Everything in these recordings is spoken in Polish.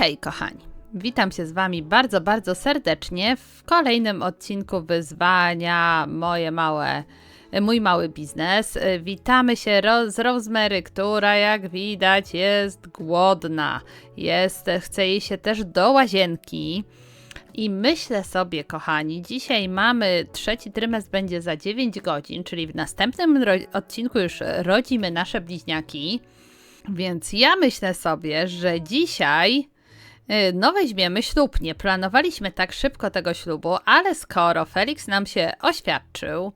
hej, kochani! Witam się z Wami bardzo, bardzo serdecznie w kolejnym odcinku wyzwania Moje małe, mój mały biznes. Witamy się ro z Rosemary, która jak widać jest głodna. Jest, chce jej się też do łazienki. I myślę sobie, kochani, dzisiaj mamy trzeci trymestr będzie za 9 godzin, czyli w następnym odcinku już rodzimy nasze bliźniaki. Więc ja myślę sobie, że dzisiaj no weźmiemy ślub. Nie planowaliśmy tak szybko tego ślubu, ale skoro Felix nam się oświadczył,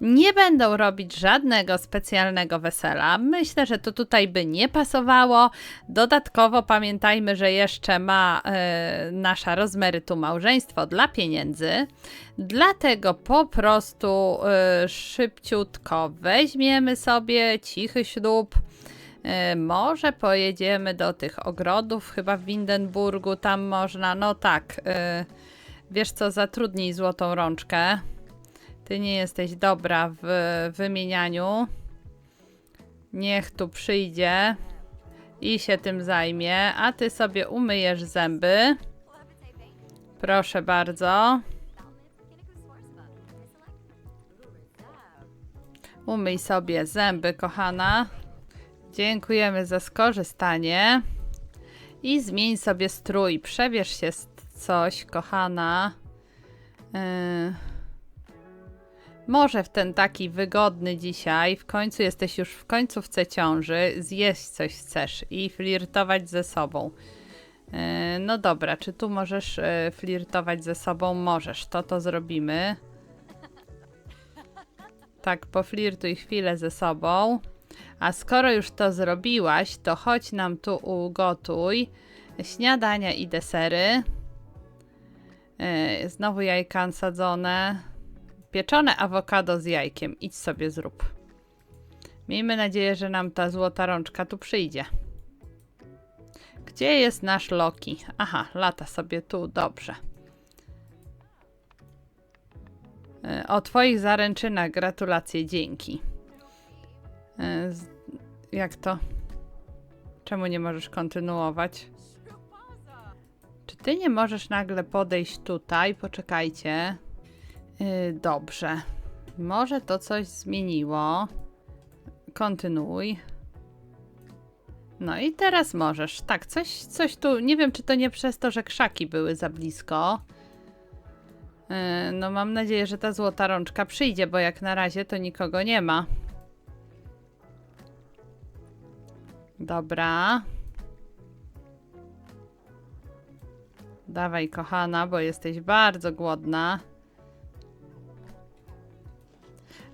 nie będą robić żadnego specjalnego wesela. Myślę, że to tutaj by nie pasowało. Dodatkowo pamiętajmy, że jeszcze ma e, nasza Rozmery tu małżeństwo dla pieniędzy. Dlatego po prostu e, szybciutko weźmiemy sobie cichy ślub może pojedziemy do tych ogrodów, chyba w Windenburgu, tam można, no tak. E, wiesz co, zatrudnij złotą rączkę. Ty nie jesteś dobra w wymienianiu. Niech tu przyjdzie i się tym zajmie, a ty sobie umyjesz zęby. Proszę bardzo. Umyj sobie zęby, kochana. Dziękujemy za skorzystanie. I zmień sobie strój. Przebierz się coś, kochana. Yy. Może w ten taki wygodny dzisiaj. W końcu jesteś już w końcówce ciąży. Zjeść coś chcesz i flirtować ze sobą. Yy, no dobra, czy tu możesz yy, flirtować ze sobą? Możesz, to to zrobimy. Tak, poflirtuj chwilę ze sobą. A skoro już to zrobiłaś, to chodź nam tu ugotuj śniadania i desery. Yy, znowu jajka sadzone. Pieczone awokado z jajkiem. Idź sobie zrób. Miejmy nadzieję, że nam ta złota rączka tu przyjdzie. Gdzie jest nasz Loki? Aha, lata sobie tu, dobrze. Yy, o twoich zaręczynach gratulacje, dzięki. Jak to? Czemu nie możesz kontynuować? Czy ty nie możesz nagle podejść tutaj? Poczekajcie. Yy, dobrze. Może to coś zmieniło. Kontynuuj. No i teraz możesz. Tak, coś, coś tu. Nie wiem, czy to nie przez to, że krzaki były za blisko. Yy, no mam nadzieję, że ta złota rączka przyjdzie, bo jak na razie to nikogo nie ma. Dobra. Dawaj, kochana, bo jesteś bardzo głodna.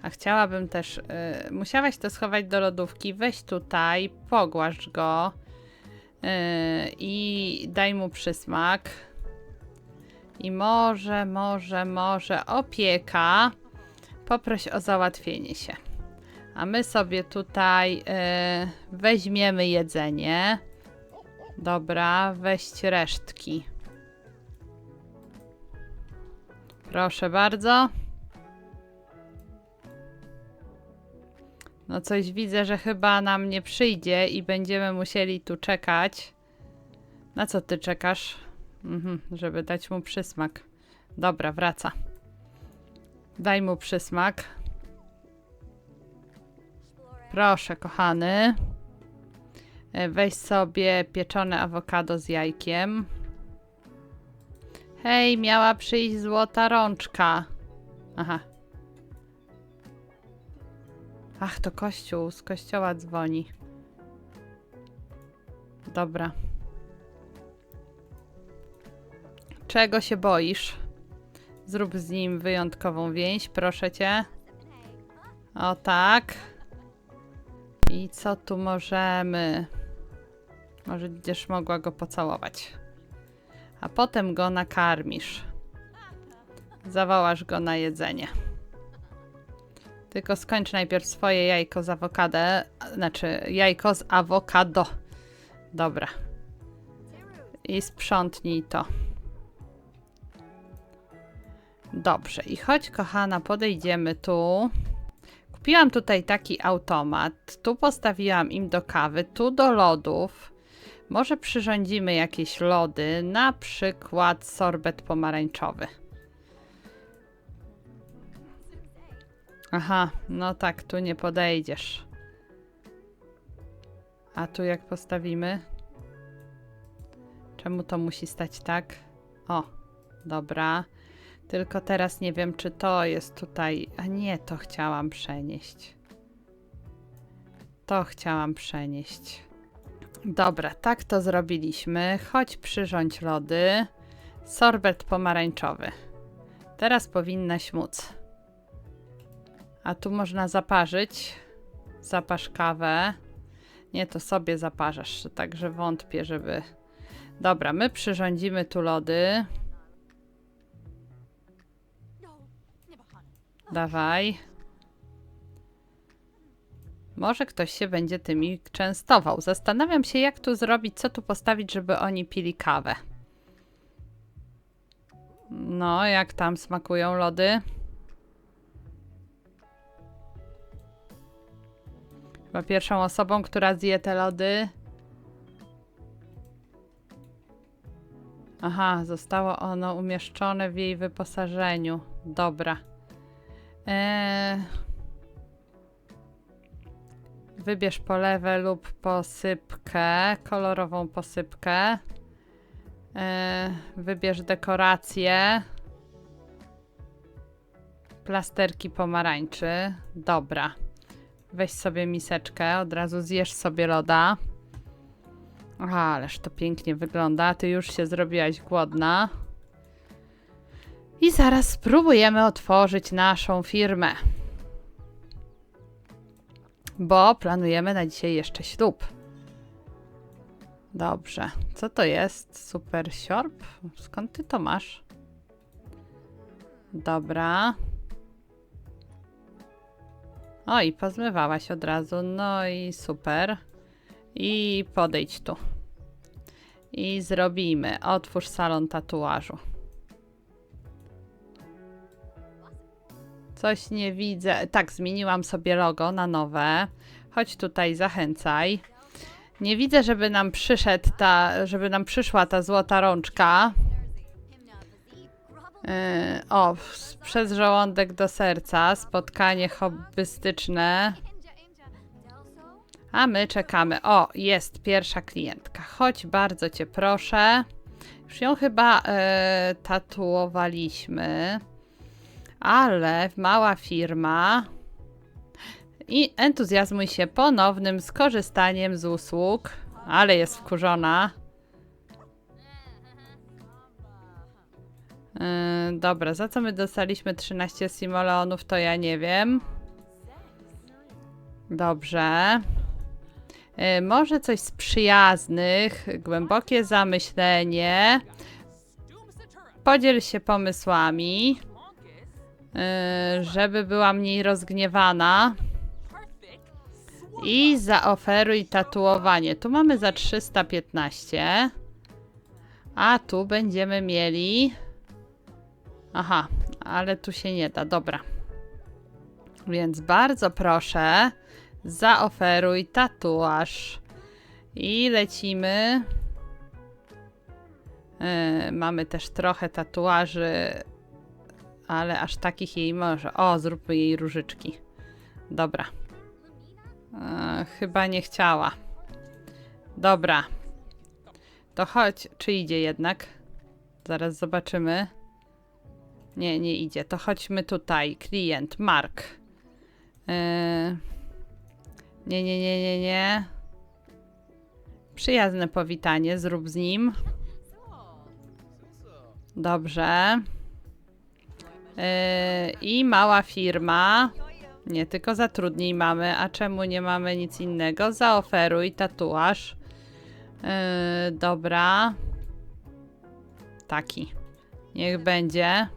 A chciałabym też... Yy, musiałaś to schować do lodówki. Weź tutaj, pogłasz go. Yy, I daj mu przysmak. I może, może, może opieka. Poproś o załatwienie się. A my sobie tutaj yy, weźmiemy jedzenie. Dobra, weź resztki. Proszę bardzo. No coś widzę, że chyba nam nie przyjdzie i będziemy musieli tu czekać. Na co ty czekasz? Mhm, żeby dać mu przysmak. Dobra, wraca. Daj mu przysmak. Proszę, kochany. E, weź sobie pieczone awokado z jajkiem. Hej, miała przyjść złota rączka. Aha. Ach, to kościół. Z kościoła dzwoni. Dobra. Czego się boisz? Zrób z nim wyjątkową więź, proszę cię. O tak. I co tu możemy? Może będziesz mogła go pocałować. A potem go nakarmisz. Zawołasz go na jedzenie. Tylko skończ najpierw swoje jajko z awokado. Znaczy, jajko z awokado. Dobra. I sprzątnij to. Dobrze. I chodź, kochana, podejdziemy tu. Kupiłam tutaj taki automat. Tu postawiłam im do kawy, tu do lodów. Może przyrządzimy jakieś lody, na przykład sorbet pomarańczowy. Aha, no tak, tu nie podejdziesz. A tu jak postawimy? Czemu to musi stać tak? O, dobra. Tylko teraz nie wiem, czy to jest tutaj. A nie, to chciałam przenieść. To chciałam przenieść. Dobra, tak to zrobiliśmy. Chodź przyrządź lody. Sorbet pomarańczowy. Teraz powinnaś móc. A tu można zaparzyć. Zaparz kawę. Nie, to sobie zaparzasz, także wątpię, żeby... Dobra, my przyrządzimy tu lody. Dawaj. Może ktoś się będzie tymi częstował. Zastanawiam się, jak tu zrobić, co tu postawić, żeby oni pili kawę. No, jak tam smakują lody? Chyba pierwszą osobą, która zje te lody. Aha, zostało ono umieszczone w jej wyposażeniu. Dobra. Eee... Wybierz polewę lub posypkę, kolorową posypkę. Eee, wybierz dekorację. Plasterki pomarańczy. Dobra. Weź sobie miseczkę, od razu zjesz sobie loda. Ależ to pięknie wygląda. Ty już się zrobiłaś głodna. I zaraz spróbujemy otworzyć naszą firmę. Bo planujemy na dzisiaj jeszcze ślub. Dobrze. Co to jest? Super siorb? Skąd ty to masz? Dobra. O, i pozmywałaś od razu. No i super. I podejdź tu. I zrobimy. Otwórz salon tatuażu. Coś nie widzę. Tak, zmieniłam sobie logo na nowe. Chodź tutaj, zachęcaj. Nie widzę, żeby nam przyszedł ta, żeby nam przyszła ta złota rączka. Yy, o, przez żołądek do serca, spotkanie hobbystyczne. A my czekamy. O, jest pierwsza klientka. Chodź, bardzo cię proszę. Już ją chyba e, tatuowaliśmy, ale mała firma. I entuzjazmuj się ponownym skorzystaniem z usług, ale jest wkurzona. Yy, dobra, za co my dostaliśmy 13 simoleonów, to ja nie wiem. Dobrze. Yy, może coś z przyjaznych, głębokie zamyślenie. Podziel się pomysłami, żeby była mniej rozgniewana. I zaoferuj tatuowanie. Tu mamy za 315. A tu będziemy mieli. Aha, ale tu się nie da. Dobra. Więc bardzo proszę, zaoferuj tatuaż. I lecimy. Yy, mamy też trochę tatuaży, ale aż takich jej może. O, zróbmy jej różyczki. Dobra. E, chyba nie chciała. Dobra. To chodź. Czy idzie jednak? Zaraz zobaczymy. Nie, nie idzie. To chodźmy tutaj. Klient, Mark. E, nie, nie, nie, nie, nie. Przyjazne powitanie. Zrób z nim. Dobrze. E, I mała firma. Nie, tylko zatrudnij mamy. A czemu nie mamy nic innego? Zaoferuj tatuaż. Yy, dobra. Taki. Niech będzie.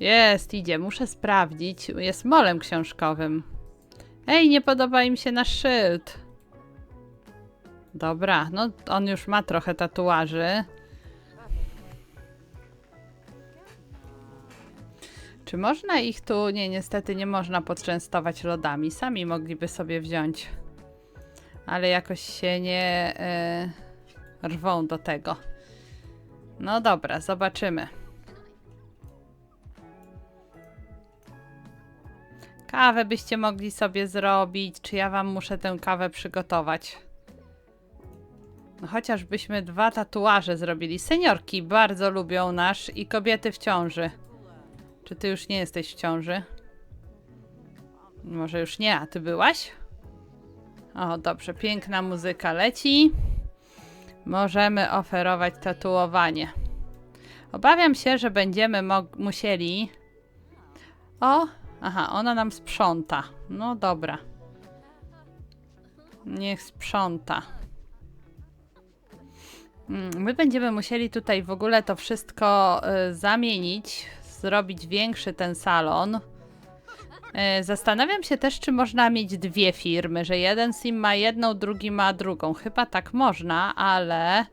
Jest, idzie. Muszę sprawdzić. Jest molem książkowym. Ej, nie podoba im się nasz szyld. Dobra, no on już ma trochę tatuaży. Czy można ich tu? Nie, niestety nie można poczęstować lodami. Sami mogliby sobie wziąć. ale jakoś się nie e, rwą do tego. No dobra, zobaczymy. Kawę byście mogli sobie zrobić, czy ja wam muszę tę kawę przygotować? No chociażbyśmy dwa tatuaże zrobili. Seniorki bardzo lubią nasz i kobiety w ciąży. Czy ty już nie jesteś w ciąży? Może już nie, a ty byłaś? O, dobrze, piękna muzyka leci. Możemy oferować tatuowanie. Obawiam się, że będziemy musieli. O, aha, ona nam sprząta. No dobra. Niech sprząta. Mm, My będziemy musieli tutaj w ogóle to wszystko y, zamienić, zrobić większy ten salon. Y, Zastanawiam się też, czy można mieć dwie firmy, że jeden sim ma jedną, drugi ma drugą. Chyba tak można, ale y,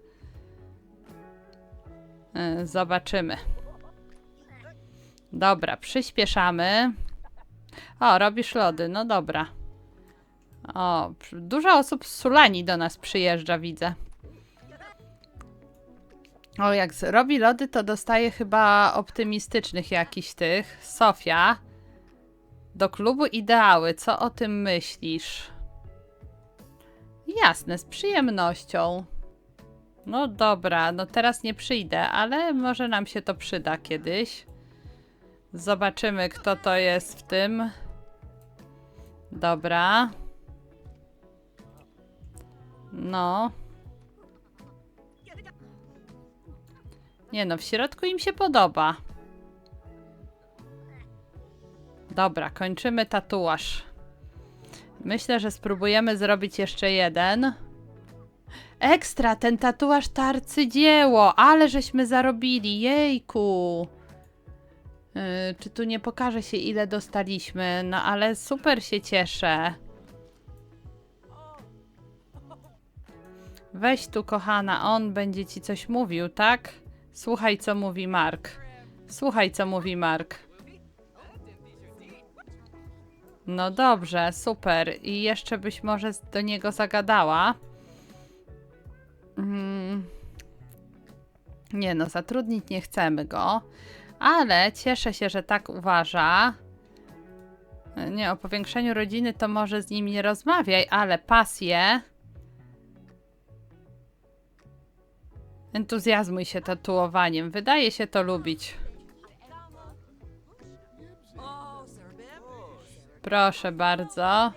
zobaczymy. Dobra, przyspieszamy. O, robisz lody, no dobra. O, dużo osób z Sulani do nas przyjeżdża, widzę. O, jak robi lody, to dostaje chyba optymistycznych jakichś tych. Sofia. Do klubu ideały. Co o tym myślisz? Jasne, z przyjemnością. No dobra, no teraz nie przyjdę, ale może nam się to przyda kiedyś. Zobaczymy, kto to jest w tym. Dobra. No. Nie no, w środku im się podoba. Dobra, kończymy tatuaż. Myślę, że spróbujemy zrobić jeszcze jeden. Ekstra, ten tatuaż to arcydzieło, ale żeśmy zarobili, jejku. Yy, czy tu nie pokaże się ile dostaliśmy? No ale super się cieszę. Weź tu, kochana, on będzie ci coś mówił, tak? Słuchaj, co mówi Mark. Słuchaj, co mówi Mark. No dobrze, super. I jeszcze byś może do niego zagadała. Mm. Nie no, zatrudnić nie chcemy go. Ale cieszę się, że tak uważa. Nie, o powiększeniu rodziny to może z nim nie rozmawiaj, ale pasję. Entuzjazmuj się tatuowaniem. Wydaje się to lubić. Proszę bardzo.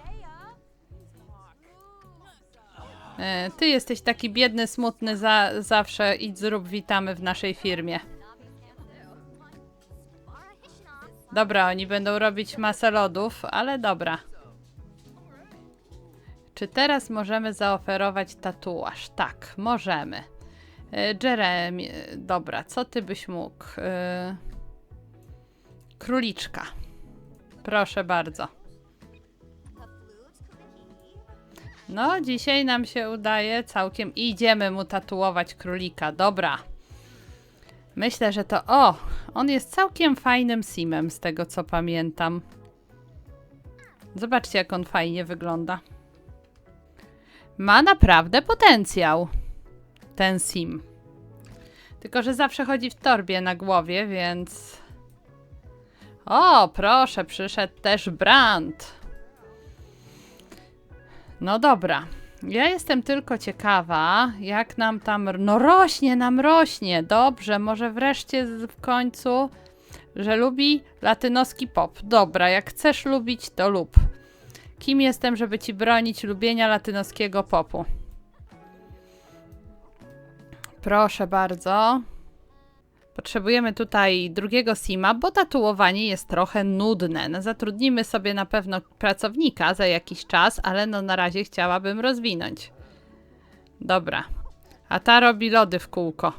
E, Ty jesteś taki biedny, smutny za, zawsze. Idź zrób witamy w naszej firmie. Dobra, oni będą robić masę lodów, ale dobra. Czy teraz możemy zaoferować tatuaż? Tak, możemy. E, Jeremy, dobra, co ty byś mógł? E, Króliczka. Proszę bardzo. No, dzisiaj nam się udaje całkiem. Idziemy mu tatuować królika. Dobra. Myślę, że to. O! On jest całkiem fajnym simem, z tego co pamiętam. Zobaczcie, jak on fajnie wygląda. Ma naprawdę potencjał. Ten sim. Tylko, że zawsze chodzi w torbie na głowie, więc. O, proszę, przyszedł też Brand. No dobra. Ja jestem tylko ciekawa, jak nam tam. No rośnie, nam rośnie. Dobrze, może wreszcie w końcu, że lubi latynoski pop. Dobra, jak chcesz lubić, to lub. Kim jestem, żeby ci bronić lubienia latynoskiego popu? Proszę bardzo. Potrzebujemy tutaj drugiego sima, bo tatuowanie jest trochę nudne. No, zatrudnimy sobie na pewno pracownika za jakiś czas, ale no na razie chciałabym rozwinąć. Dobra. A ta robi lody w kółko.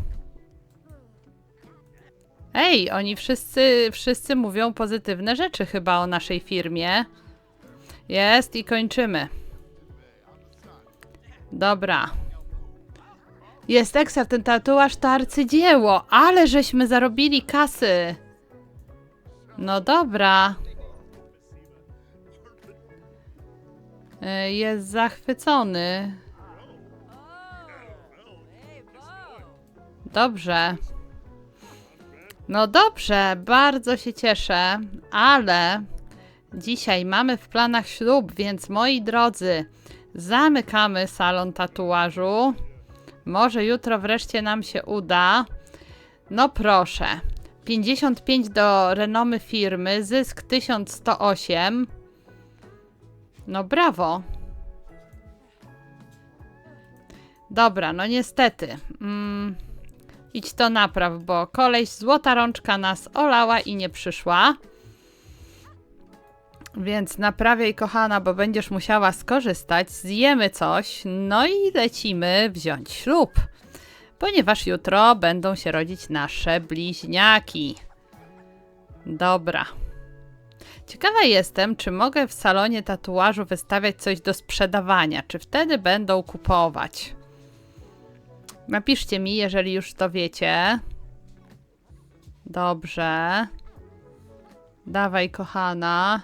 Ej, oni wszyscy, wszyscy mówią pozytywne rzeczy chyba o naszej firmie. Jest i kończymy. Dobra. Jest ekstra, ten tatuaż to arcydzieło, ale żeśmy zarobili kasy. No dobra. y, jest zachwycony. Dobrze. No dobrze, bardzo się cieszę, ale dzisiaj mamy w planach ślub, więc moi drodzy, zamykamy salon tatuażu. Może jutro wreszcie nam się uda. No proszę. 55 do renomy firmy, zysk 1108. No brawo. Dobra, no niestety. Mm, idź to napraw, bo koleś złota rączka nas olała i nie przyszła. Więc naprawiaj, kochana, bo będziesz musiała skorzystać. Zjemy coś, no i lecimy wziąć ślub. Ponieważ jutro będą się rodzić nasze bliźniaki. Dobra. Ciekawa jestem, czy mogę w salonie tatuażu wystawiać coś do sprzedawania. Czy wtedy będą kupować? Napiszcie mi, jeżeli już to wiecie. Dobrze. Dawaj, kochana.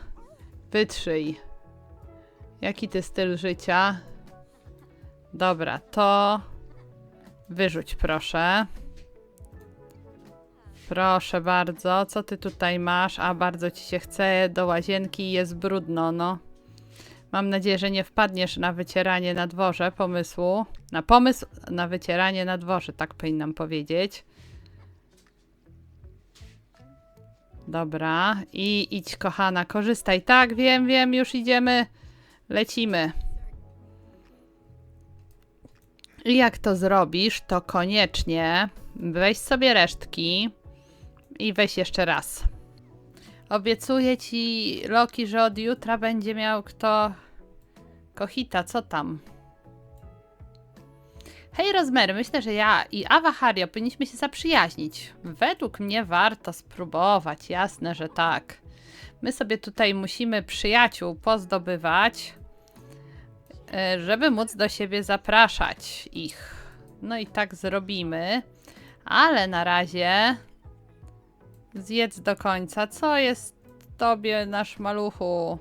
Wytrzyj. Jaki ty styl życia? Dobra, to wyrzuć proszę. Proszę bardzo, co ty tutaj masz? A bardzo ci się chce do łazienki jest brudno, no. Mam nadzieję, że nie wpadniesz na wycieranie na dworze pomysłu. Na pomysł na wycieranie na dworze, tak powinnam powiedzieć. Dobra, i idź kochana, korzystaj. Tak, wiem, wiem, już idziemy. Lecimy. I jak to zrobisz, to koniecznie weź sobie resztki i weź jeszcze raz. Obiecuję ci, Loki, że od jutra będzie miał kto Kohita, co tam? Hej Rozmery, myślę, że ja i Awa Hario powinniśmy się zaprzyjaźnić. Według mnie warto spróbować, jasne, że tak. My sobie tutaj musimy przyjaciół pozdobywać, e, żeby móc do siebie zapraszać ich. No i tak zrobimy, ale na razie zjedz do końca. Co jest tobie, nasz maluchu?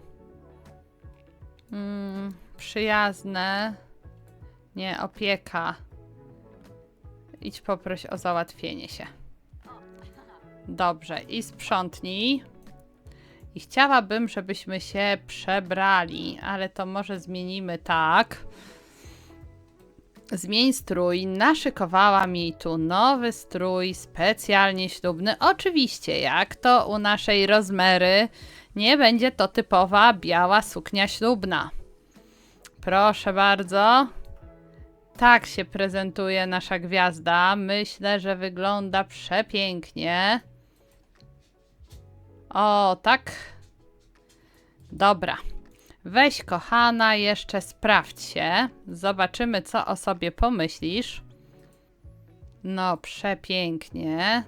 Mm, przyjazne. Nie, opieka. Idź poproś o załatwienie się. Dobrze, i sprzątnij. I chciałabym, żebyśmy się przebrali, ale to może zmienimy tak. Zmień strój. Naszykowała mi tu nowy strój, specjalnie ślubny. Oczywiście, jak to u naszej rozmery, nie będzie to typowa biała suknia ślubna. Proszę bardzo. Tak się prezentuje nasza gwiazda. Myślę, że wygląda przepięknie. O, tak. Dobra. Weź, kochana, jeszcze sprawdź się. Zobaczymy, co o sobie pomyślisz. No, przepięknie.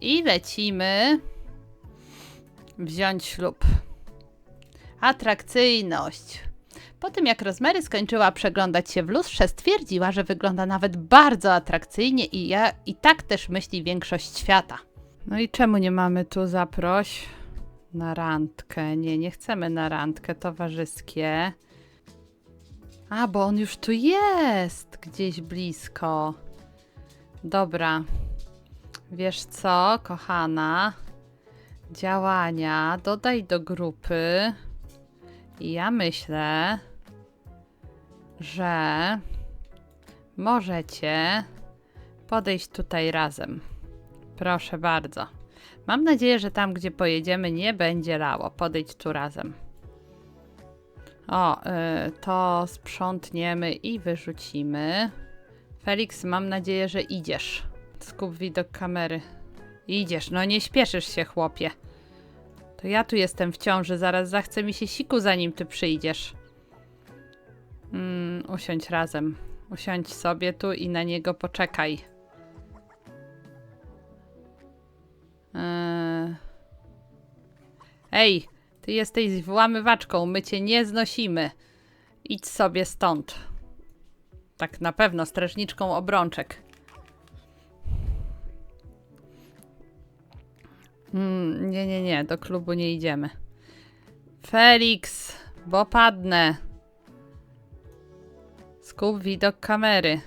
I lecimy wziąć ślub. Atrakcyjność. Po tym jak Rosemary skończyła przeglądać się w lustrze, stwierdziła, że wygląda nawet bardzo atrakcyjnie i, ja, i tak też myśli większość świata. No i czemu nie mamy tu zaproś? Na randkę. Nie, nie chcemy na randkę towarzyskie. A, bo on już tu jest, gdzieś blisko. Dobra. Wiesz co, kochana? Działania dodaj do grupy. I ja myślę, że możecie podejść tutaj razem. Proszę bardzo. Mam nadzieję, że tam, gdzie pojedziemy, nie będzie lało. Podejdź tu razem. O, y, to sprzątniemy i wyrzucimy. Felix, mam nadzieję, że idziesz. Skup widok kamery. Idziesz, no nie śpieszysz się, chłopie. To ja tu jestem w ciąży, zaraz zachce mi się siku, zanim ty przyjdziesz. Mm, usiądź razem. Usiądź sobie tu i na niego poczekaj. Eee... Ej, ty jesteś włamywaczką, my cię nie znosimy. Idź sobie stąd. Tak na pewno, strażniczką obrączek. Mm, nie, nie, nie, do klubu nie idziemy. Felix, bo padnę. Skup widok kamery.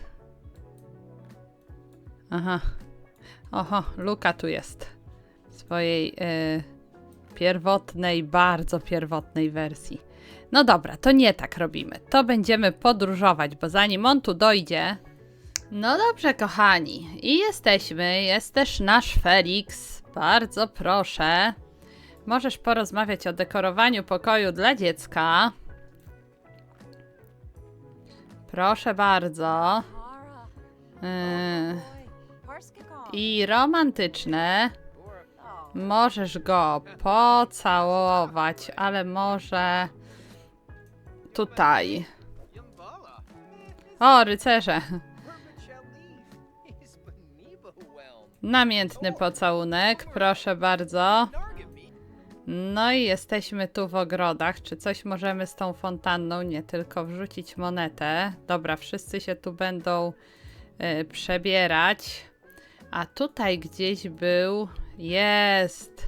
Aha. Oho, Luka tu jest. W swojej e, pierwotnej, bardzo pierwotnej wersji. No dobra, to nie tak robimy. To będziemy podróżować, bo zanim on tu dojdzie. No dobrze, kochani. I jesteśmy. Jest też nasz Felix. Bardzo proszę. Możesz porozmawiać o dekorowaniu pokoju dla dziecka. Proszę bardzo. Yy, I romantyczne. Możesz go pocałować, ale może tutaj. O, rycerze. Namiętny pocałunek, proszę bardzo. No i jesteśmy tu w ogrodach. Czy coś możemy z tą fontanną? Nie, tylko wrzucić monetę. Dobra, wszyscy się tu będą y, przebierać. A tutaj gdzieś był. Jest.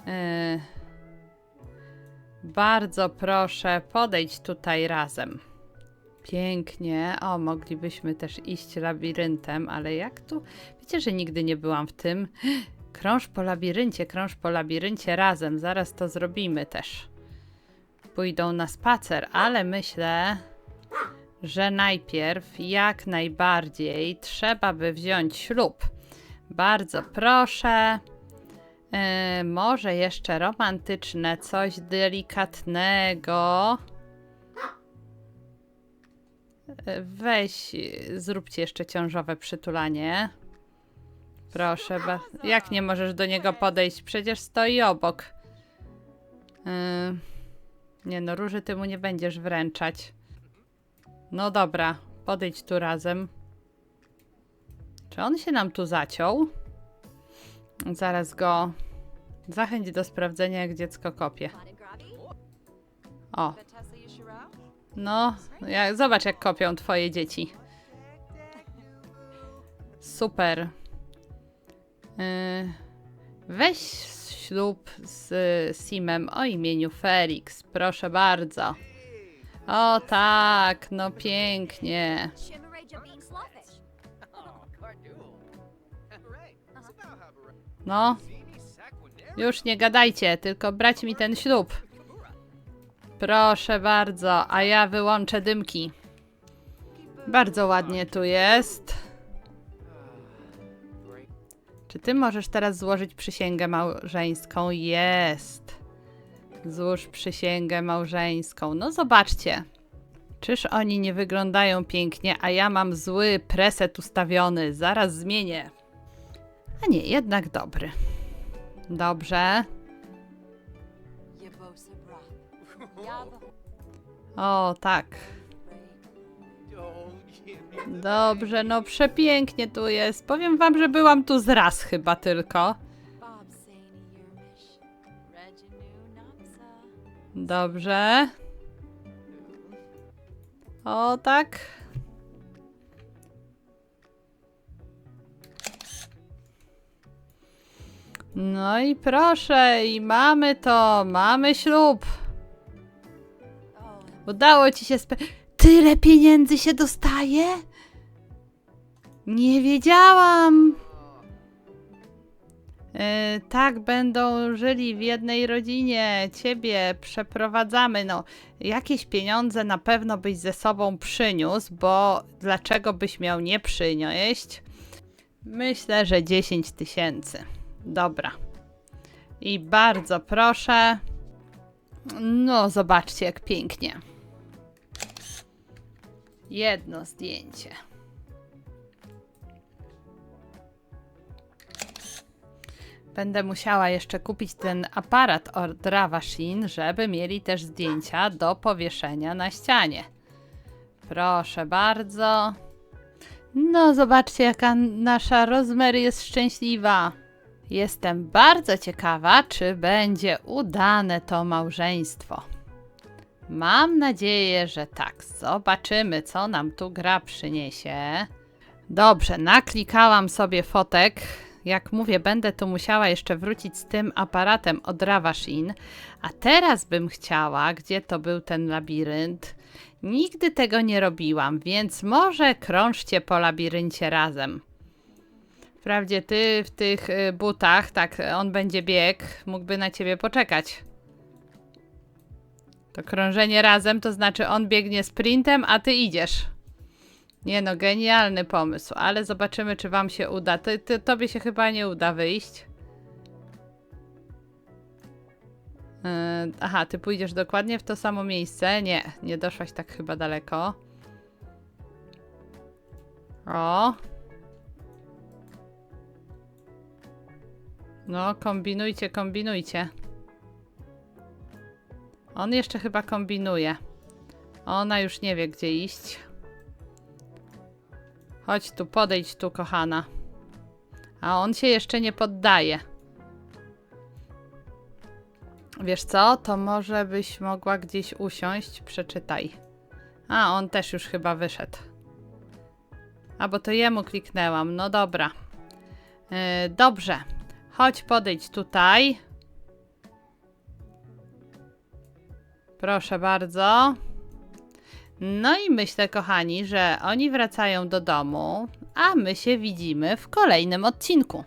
Y, bardzo proszę, podejdź tutaj razem. Pięknie. O, moglibyśmy też iść labiryntem, ale jak tu? Wiecie, że nigdy nie byłam w tym. Krąż po labiryncie, krąż po labiryncie razem. Zaraz to zrobimy też. Pójdą na spacer, ale myślę, że najpierw jak najbardziej trzeba by wziąć ślub. Bardzo proszę. Yy, może jeszcze romantyczne, coś delikatnego. Weź, zróbcie jeszcze ciążowe przytulanie. Proszę, ba- jak nie możesz do niego podejść? Przecież stoi obok. Yy, nie no, róży ty mu nie będziesz wręczać. No dobra, podejdź tu razem. Czy on się nam tu zaciął? Zaraz go zachęć do sprawdzenia, jak dziecko kopie. O, no, jak, zobacz, jak kopią twoje dzieci. Super. Yy, weź ślub z Simem o imieniu Felix, proszę bardzo. O tak, no pięknie. No, już nie gadajcie, tylko brać mi ten ślub. Proszę bardzo, a ja wyłączę dymki. Bardzo ładnie tu jest. Czy ty możesz teraz złożyć przysięgę małżeńską? Jest. Złóż przysięgę małżeńską. No zobaczcie. Czyż oni nie wyglądają pięknie, a ja mam zły preset ustawiony. Zaraz zmienię. A nie, jednak dobry. Dobrze. O, tak. Dobrze, no przepięknie tu jest. Powiem wam, że byłam tu z raz chyba tylko. Dobrze. O, tak. No i proszę, i mamy to, mamy ślub. Udało ci się spe... Tyle pieniędzy się dostaje? Nie wiedziałam. Yy, tak, będą żyli w jednej rodzinie. Ciebie przeprowadzamy. No, jakieś pieniądze na pewno byś ze sobą przyniósł, bo dlaczego byś miał nie przynieść? Myślę, że 10 tysięcy. Dobra. I bardzo proszę. No, zobaczcie, jak pięknie. Jedno zdjęcie. Będę musiała jeszcze kupić ten aparat od Ravashin, żeby mieli też zdjęcia do powieszenia na ścianie. Proszę bardzo. No, zobaczcie, jaka nasza Rosemary jest szczęśliwa. Jestem bardzo ciekawa, czy będzie udane to małżeństwo. Mam nadzieję, że tak. Zobaczymy, co nam tu gra przyniesie. Dobrze, naklikałam sobie fotek. Jak mówię, będę tu musiała jeszcze wrócić z tym aparatem od Ravashin, a teraz bym chciała, gdzie to był ten labirynt? Nigdy tego nie robiłam, więc może krążcie po labiryncie razem. Wprawdzie ty w tych y, butach, tak, on będzie bieg, mógłby na ciebie poczekać. To krążenie razem, to znaczy on biegnie sprintem, a ty idziesz. Nie no, genialny pomysł, ale zobaczymy, czy wam się uda. Ty, tobie się chyba nie uda wyjść. Yy, aha, ty pójdziesz dokładnie w to samo miejsce. Nie, nie doszłaś tak chyba daleko. O. No, kombinujcie, kombinujcie. On jeszcze chyba kombinuje. Ona już nie wie, gdzie iść. Chodź tu, podejdź tu, kochana. A on się jeszcze nie poddaje. Wiesz co? To może byś mogła gdzieś usiąść. Przeczytaj. A, on też już chyba wyszedł. A, bo to jemu kliknęłam. No dobra. Yy, dobrze. Chodź, podejdź tutaj. Proszę bardzo. No i myślę, kochani, że oni wracają do domu, a my się widzimy w kolejnym odcinku.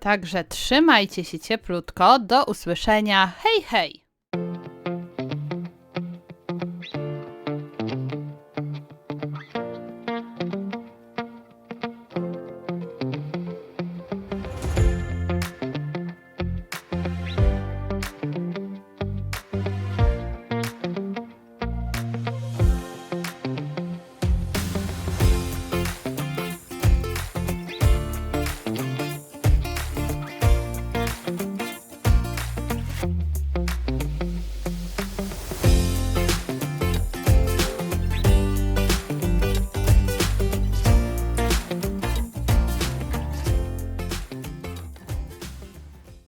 Także trzymajcie się cieplutko. Do usłyszenia. Hej, hej!